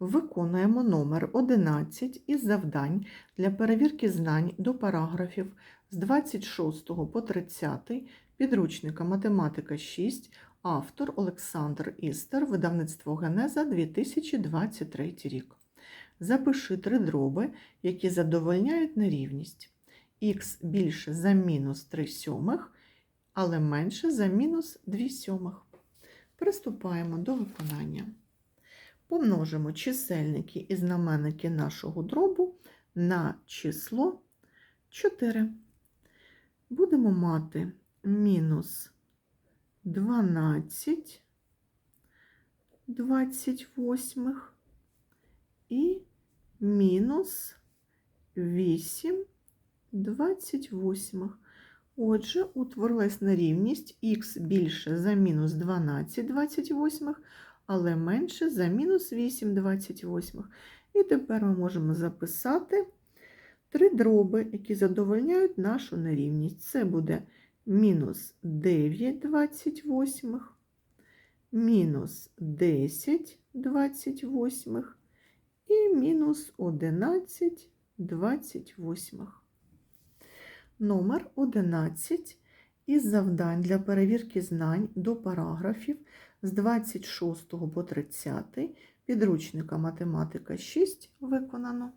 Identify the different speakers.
Speaker 1: Виконуємо номер 11 із завдань для перевірки знань до параграфів з 26 по 30 підручника Математика 6, автор Олександр Істер, видавництво Генеза 2023 рік. Запиши три дроби, які задовольняють нерівність. Х більше за мінус 3 сьомих, але менше за мінус 2 сьомих. Приступаємо до виконання. Помножимо чисельники і знаменники нашого дробу на число 4. Будемо мати мінус 12 28 і мінус 8 28. Отже, утворилась нерівність х більше за мінус 12 28, але менше за мінус 8 28. І тепер ми можемо записати три дроби, які задовольняють нашу нерівність. Це буде мінус 9 28, мінус 10 28 і мінус 11 28. Номер 11 із завдань для перевірки знань до параграфів з 26 по 30 підручника Математика 6 виконано.